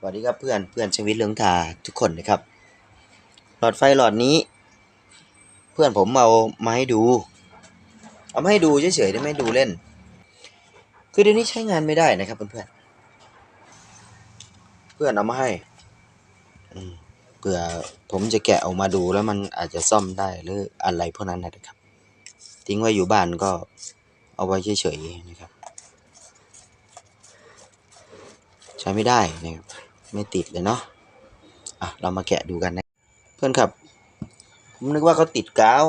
สวัสดีครับเพื่อนเพื่อนชีวิตเรืองทาทุกคนนะครับ หลอดไฟหลอดนี้ เพื่อนผมเอามาให้ดู เอามาให้ดูเฉยๆได้ไหมดูเล่น คือเดี๋ยวนี้ใช้งานไม่ได้นะครับเพื่อนๆเพื่อนเอามาให้เผื่อผมจะแกะออกมาดูแล้วมันอาจจะซ่อมได้หรืออะไรพวกนั้นนะครับ ทิ้งไว้อยู่บ้านก็เอาไว้เฉยๆนะครับ ใช้ไม่ได้นะครับ ไม่ติดเลยเนาะอะเรามาแกะดูกันนะ เพื่อนครับ ผมนึกว่าเขาติดกาว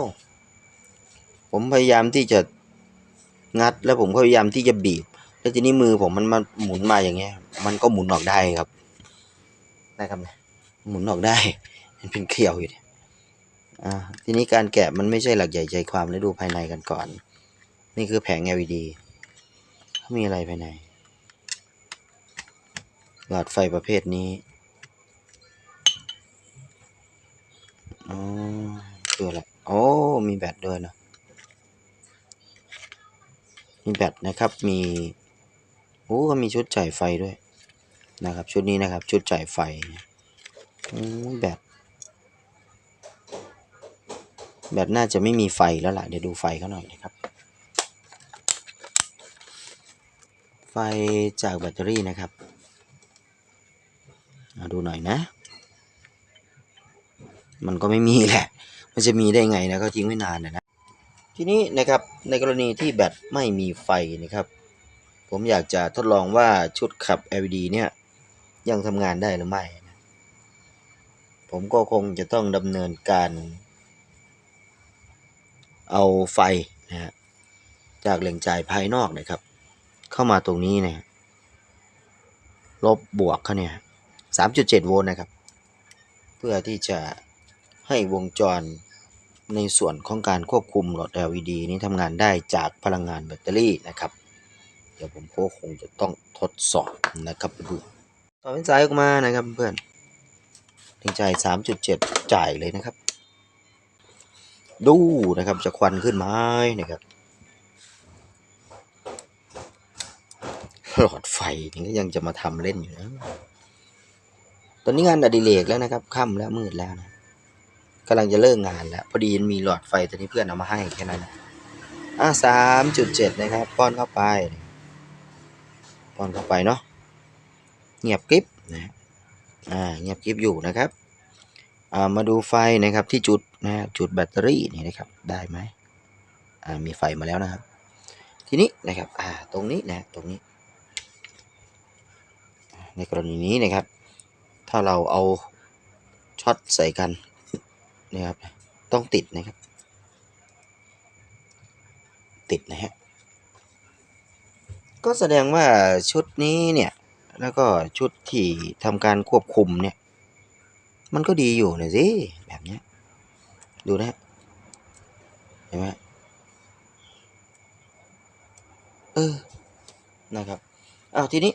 ผมพยายามที่จะงัดแล้วผมก็พยายามที่จะบีบ แล้วทีนี้มือผมมันมาหมุนมาอย่างเงี้ย มันก็หมุนออกได้ครับนะครับเนี่ยหมุนออกได้ มันเป็นเขียวอยู่เนี่ยอ่าทีนี้การแกะมันไม่ใช่หลักใหญ่ใจความแล้วดูภายในกันก่อน นี่คือแผง LED มีอะไรภายใน หลอดไฟประเภทนี้อ๋อคืออะไรโอ้มีแบตด้วยเนอะมีแบตนะครับมีโอ้ก็มีชุดจ่ายไฟด้วยนะครับ ชุดนี้นะครับ ชุดจ่ายไฟโอ้แบตแบตน่าจะไม่มีไฟแล้วล่ะ เดี๋ยวดูไฟเขาหน่อยนะครับ ไฟจากแบตเตอรี่นะครับ ดูหน่อยนะ มันก็ไม่มีแหละ มันจะมีได้ไงนะก็ทิ้งไว้นานนะทีนี้นะครับในกรณีที่แบตไม่มีไฟนะครับ ผมอยากจะทดลองว่าชุดขับ LED เนี่ยยังทำงานได้หรือไม่นะผมก็คงจะต้องดำเนินการ เอาไฟนะฮะจากแหล่งจ่ายภายนอกนะครับ เข้ามาตรงนี้นี่ยลบบวกเขาเนี่ย 3.7 โวลต์นะครับ เพื่อที่จะให้วงจรในส่วนของการควบคุมหลอด LED นี้ทำงานได้จากพลังงานแบตเตอรี่นะครับ เดี๋ยวผมก็คงจะต้องทดสอบนะครับเพื่อนต่อเป็นสายออกมานะครับเพื่อนถึงจ่าย 3.7 จ่ายเลยนะครับ ดูนะครับจะควันขึ้นไหมนะครับหลอดไฟนี่ก็ยังจะมาทำเล่นอยู่นะ ตอนนี้งานอดิเรกแล้วนะครับค่ำแล้วมืดแล้วนะกำลังจะเลิกงานแล้ว พอดีมีหลอดไฟตัวนี้เพื่อนเอามาให้แค่นั้นอะสามจุดเจ็ดนะครับ ป้อนเข้าไป ป้อนเข้าไปเนาะเงียบกริบนะอ่าเงียบกริบอยู่นะครับอ่ามาดูไฟนะครับที่จุดนะฮะจุดแบตเตอรี่นี่นะครับได้ไหมอ่ามีไฟมาแล้วนะครับ ทีนี้นะครับอ่าตรงนี้นะตรงนี้ ในกรณีนี้นะครับ ถ้าเราเอาช็อตใส่กันนะครับต้องติดนะครับ ติดนะฮะก็แสดงว่าชุดนี้เนี่ยแล้วก็ชุดที่ทำการควบคุมเนี่ย มันก็ดีอยู่นะสิแบบนี้ดูนะฮะเห็นไหมเออนะครับอ้าวทีนี้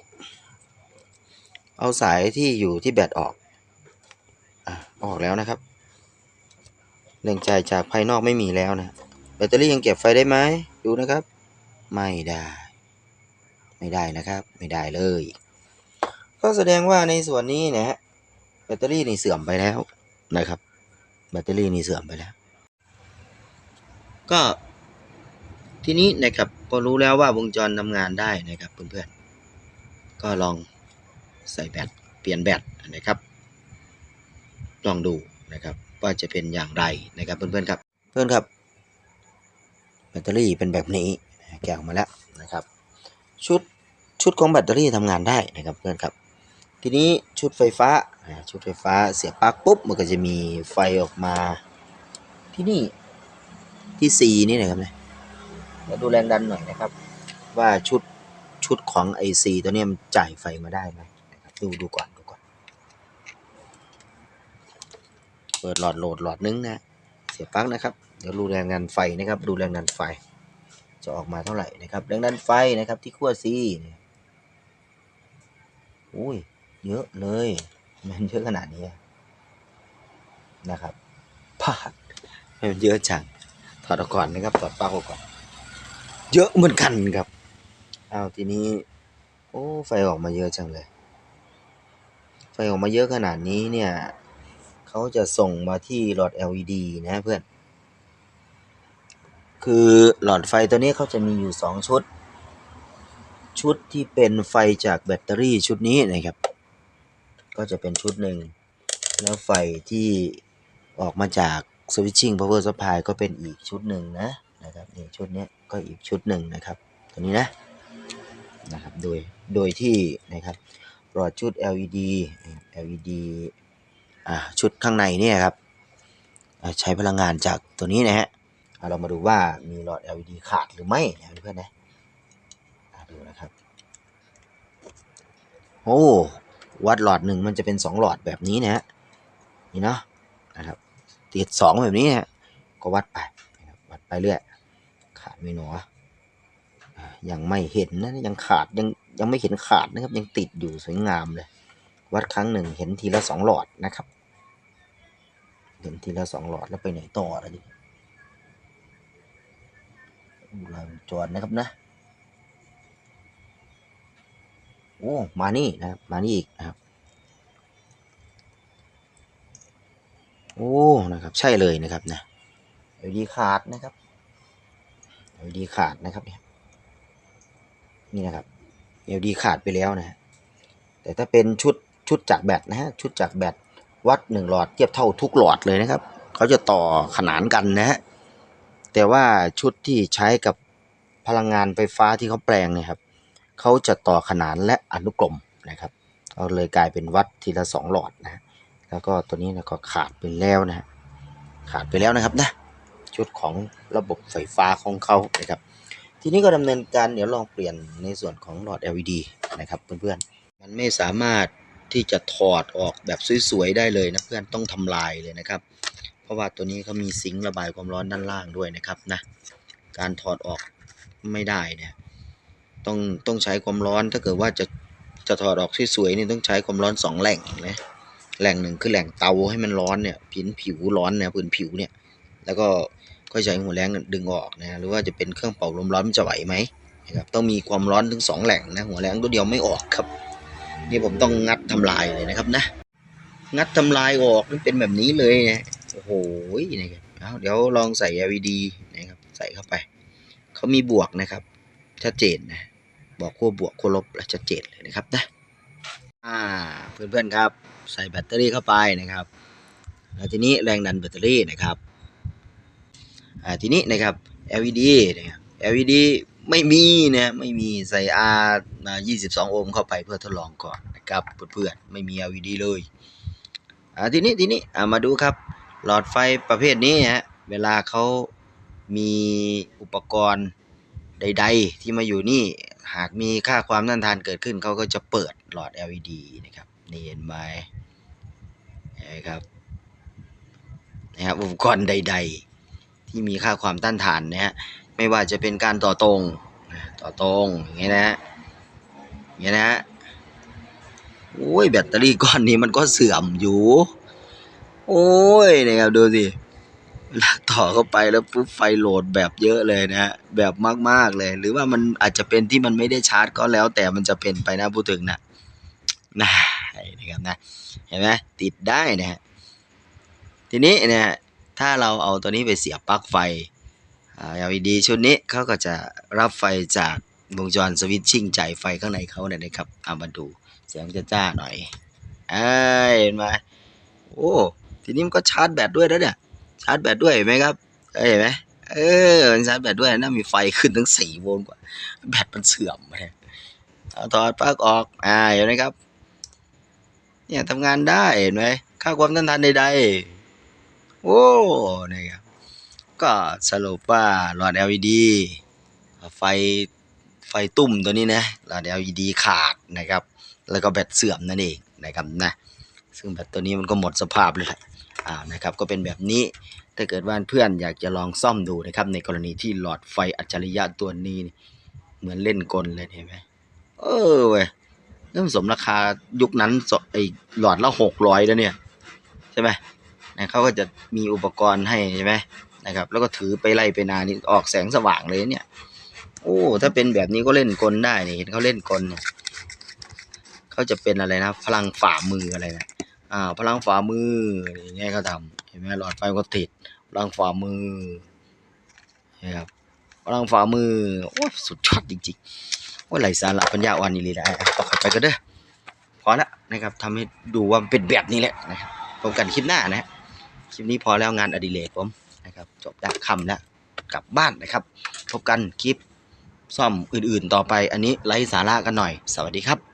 เอาสายที่อยู่ที่แบตออกอะออกแล้วนะครับแหล่องจ่ายจากภายนอกไม่มีแล้วนะแบตเตอรี่ยังเก็บไฟได้ไหมดูนะครับ ไม่ได้ ไม่ได้นะครับ ไม่ได้เลย ก็แสดงว่าในส่วนนี้นะฮะแบตเตอรี่นี่เสื่อมไปแล้วนะครับ แบตเตอรี่นี่เสื่อมไปแล้ว ก็ทีนี้นะครับพอรู้แล้วว่าวงจรทำงานได้นะครับเพื่อนๆก็ลอง ใส่แบตเปลี่ยนแบตนะครับ ลองดูนะครับว่าจะเป็นอย่างไรนะครับเพื่อนๆครับ เพื่อนครับแบตเตอรี่เป็นแบบนี้แกะออกมาแล้วนะครับ ชุดชุดของแบตเตอรี่ทำงานได้นะครับเพื่อนครับ ทีนี้ชุดไฟฟ้าชุดไฟฟ้าเสียบปลั๊กปุ๊บมันก็จะมีไฟออกมาที่นี่ที่ C นี่นะครับเนี่ยเดี๋ยวดูแรงดันหน่อยนะครับ ว่าชุดชุดของ IC ตัวนี้มันจ่ายไฟมาได้ไหม ดูดูก่อนดูก่อน เปิดหลอดโหลดหลอดนึงนะ เสียบปลั๊กนะครับ เดี๋ยวดูแรงดันไฟนะครับ ดูแรงดันไฟ จะออกมาเท่าไหร่นะครับ แรงดันไฟนะครับที่ขั้ว C เนี่ยอุ้ย เยอะเลย มันเยอะขนาดนี้นะครับพลาดมันเยอะจัง ถอดออกก่อนนะครับ ถอดปลั๊กออกก่อน เยอะเหมือนกันครับ อ้าวทีนี้ โอ้ ไฟออกมาเยอะจังเลย ไฟออกมาเยอะขนาดนี้เนี่ยเขาจะส่งมาที่หลอด LED นะเพื่อน คือหลอดไฟตัวนี้เขาจะมีอยู่ 2 ชุด ชุดที่เป็นไฟจากแบตเตอรี่ชุดนี้นะครับ ก็จะเป็นชุดหนึ่ง แล้วไฟที่ออกมาจาก switching power supply ก็เป็นอีกชุดหนึ่งนะนะครับนี่ชุดนี้ก็อีกชุดหนึ่งนะครับ ตัวนี้นะนะครับ โดย โดยที่นะครับ หลอดชุด LED LED อ่าชุดข้างในเนี่ยครับใช้พลังงานจากตัวนี้นะฮะเรามาดูว่ามีหลอด LED ขาดหรือไม่นะเพื่อนๆนะดูนะครับโอ้วัดหลอดหนึ่งมันจะเป็นสองหลอดแบบนี้นะฮะนี่เนาะนะครับติดสองแบบนี้นะฮะก็วัดไปวัดไปเรื่อยขาดไม่หนอยังไม่เห็นนะยังขาดยัง ยังไม่เห็นขาดนะครับ ยังติดอยู่สวยงามเลย วัดครั้งหนึ่งเห็นทีละสองหลอดนะครับ เห็นทีละสองหลอดแล้วไปไหนต่อละดิดูลายวงจรนะครับนะโอ้มานี่นะครับมานี่อีกนะครับโอ้นะครับ ใช่เลยนะครับนะ LED ขาดนะครับ LED ขาดนะครับเนี่ยนี่นะครับ LD ขาดไปแล้วนะฮะแต่ถ้าเป็นชุดชุดจากแบตนะฮะ ชุดจากแบตวัดหนึ่งหลอดเทียบเท่าทุกหลอดเลยนะครับ เขาจะต่อขนานกันนะฮะ แต่ว่าชุดที่ใช้กับพลังงานไฟฟ้าที่เขาแปลงเนี่ยครับ เขาจะต่อขนานและอนุกรมนะครับเอาเลยกลายเป็นวัดทีละสองหลอดนะ แล้วก็ตัวนี้นะก็ขาดไปแล้วนะ ขาดไปแล้วนะครับนะ ชุดของระบบไฟฟ้าของเขานะครับ ทีนี้ก็ดำเนินการเดี๋ยวลองเปลี่ยนในส่วนของหลอด LED นะครับเพื่อนๆ มันไม่สามารถที่จะถอดออกแบบสวยๆได้เลยนะเพื่อนต้องทำลายเลยนะครับ เพราะว่าตัวนี้เขามีซิงค์ระบายความร้อนด้านล่างด้วยนะครับนะการถอดออกไม่ได้เนี่ยต้องต้องใช้ความร้อนถ้าเกิดว่าจะจะถอดออกสวยๆนี่ต้องใช้ความร้อนสองแหล่งนะแหล่งหนึ่งคือแหล่งเตาให้มันร้อนเนี่ยผินผิวร้อนเนี่ยพื้นผิวเนี่ยแล้วก็ ก็ใช้หัวแรงดึงออกนะหรือว่าจะเป็นเครื่องเป่าลมร้อนมันจะไหวไหมนะครับต้องมีความร้อนถึงสองแหล่งนะหัวแรงตัวเดียวไม่ออกครับ นี่ผมต้องงัดทำลายเลยนะครับนะ งัดทำลายออกมันเป็นแบบนี้เลยนะโอ้โหนะครับเอาเดี๋ยวลองใส่ LED นะครับใส่เข้าไปเขามีบวกนะครับชัดเจนนะบอกขั้วบวกขั้วลบแล้วชัดเจนเลยนะครับนะอ่าเพื่อนๆครับ ใส่แบตเตอรี่เข้าไปนะครับแล้วทีนี้แรงดันแบตเตอรี่นะครับ อ่าทีนี้นะครับ LED นะครับ LED ไม่มีนะไม่มีใส่ R มา22 โอห์มเข้าไปเพื่อทดลองก่อนนะครับเพื่อนๆไม่มี LED เลยอ่าทีนี้ทีนี้อ่ามาดูครับ หลอดไฟประเภทนี้ฮะเวลาเขามีอุปกรณ์ใด ๆ ที่มาอยู่นี่หากมีค่าความต้านทานเกิดขึ้นเขาก็จะเปิดหลอด LED นะครับนี่เห็นไหมนไหมครับนะครับอุปกรณ์ใด ๆ ที่มีค่าความต้านทานนะฮะไม่ว่าจะเป็นการต่อตรงต่อตรงอย่างเงี้ยนะฮะอย่างเงี้ยนะฮะโอ้ยแบตเตอรี่ก้อนนี้มันก็เสื่อมอยู่ โอ้ยนะครับดูสิเวลาต่อเข้าไปแล้วปุ๊บไฟโหลดแบบเยอะเลยนะฮะแบบมากๆเลย หรือว่ามันอาจจะเป็นที่มันไม่ได้ชาร์จก็แล้ว แต่มันจะเป็นไปนะพูดถึงนะนะนะครับนะเห็นไหมติดได้นะฮะทีนี้เนะ ถ้าเราเอาตัวนี้ไปเสียบปลั๊กไฟอ่า LED ชุดนี้เขาก็จะรับไฟจากวงจรสวิตชิ่งจ่ายไฟข้างในเขาเนี่ยนะครับเอามาดูเสียงจะจ้าหน่อยเอ้ยเห็นไหมโอ้ทีนี้มันก็ชาร์จแบตด้วยแล้วเนี่ยชาร์จแบตด้วยเห็นไหมครับเอ้ยเห็นไหมเออมันชาร์จแบตด้วยน่ามีไฟขึ้นถึงสี่โวลต์กว่า แบตมันเสื่อมเลยเอาถอดปลั๊กออกอ่าเห็นไหมครับ เนี่ยทำงานได้เห็นไหมค่าความต้านทานใดๆ โอ้นี่ครับก็สรุปว่าหลอด LED ไฟไฟตุ่มตัวนี้นะหลอด LED ขาดนะครับ แล้วก็แบตเสื่อมนั่นเองนะครับนะซึ่งแบตตัวนี้มันก็หมดสภาพเลยแหละอ่านะครับก็เป็นแบบนี้ถ้าเกิดว่าเพื่อนอยากจะลองซ่อมดูนะครับ ในกรณีที่หลอดไฟอัจฉริยะตัวนี้ เหมือนเล่นกลเลยเห็นไหมเออเว้ยเริ่มสมราคายุคนั้นไอหลอดละหกร้อยแล้วเนี่ย ใช่ไหม นะเขาก็จะมีอุปกรณ์ให้ใช่ไหมนะครับ แล้วก็ถือไปไล่ไปนานี่ออกแสงสว่างเลยเนี่ย โอ้ถ้าเป็นแบบนี้ก็เล่นกลได้นี่เห็นเขาเล่นกลเนี่ยเขาจะเป็นอะไรนะ พลังฝ่ามืออะไรนะอ่าพลังฝ่ามืออย่างเงี้ยเขาทำเห็นไหมหลอดไฟก็ติดพลังฝ่ามือนะครับพลังฝ่ามือโอ้สุดยอดจริงๆว่าไหลสาระปัญญาอ่อนนี่เลยนะต่อไปก็เด้อพอละนะครับทำให้ดูว่าเป็นแบบนี้แหละนะครับพบกันคลิปหน้านะฮะ คลิปนี้พอแล้วงานอดิเรกผมนะครับจบแล้วคำแล้วกลับบ้านนะครับ พบกันคลิปซ่อมอื่นๆต่อไปอันนี้ไร้สาระกันหน่อย สวัสดีครับ